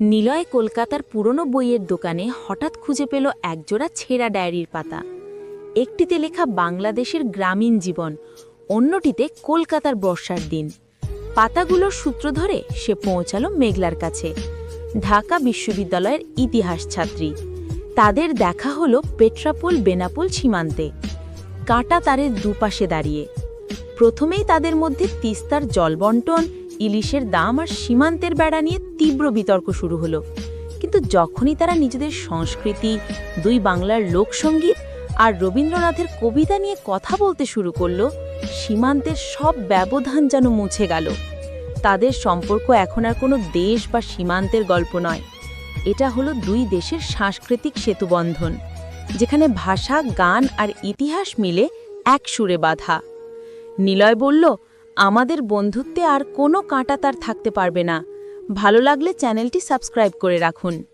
নিলয় কলকাতার পুরনো বইয়ের দোকানে হঠাৎ খুঁজে পেল একজোড়া ছেঁড়া ডায়েরির পাতা। একটিতে লেখা বাংলাদেশের গ্রামীণ জীবন, অন্যটিতে কলকাতার বর্ষার দিন। পাতাগুলোর সূত্র ধরে সে পৌঁছালো মেঘলার কাছে। ঢাকা বিশ্ববিদ্যালয়ের ইতিহাস ছাত্রী। তাদের দেখা হলো পেট্রাপোল বেনাপোল সীমান্তে। কাঁটা তারের দুপাশে দাঁড়িয়ে। প্রথমেই তাদের মধ্যে তিস্তার জলবন্টন ইলিশের দাম আর সীমান্তের বেড়া নিয়ে তীব্র বিতর্ক শুরু হলো। কিন্তু যখনই তারা নিজেদের সংস্কৃতি, দুই বাংলার লোকসঙ্গীত আর রবীন্দ্রনাথের কবিতা নিয়ে কথা বলতে শুরু করল, সীমান্তের সব ব্যবধান যেন মুছে গেল। তাদের সম্পর্ক এখন আর কোনো দেশ বা সীমান্তের গল্প নয়। এটা হলো দুই দেশের সাংস্কৃতিক সেতুবন্ধন, যেখানে ভাষা, গান আর ইতিহাস মিলে এক সুরে বাঁধা। নিলয় বলল আমাদের বন্ধুত্বে আর কোনো কাঁটা তার থাকতে পারবে না। ভালো লাগলে চ্যানেলটি সাবস্ক্রাইব করে রাখুন।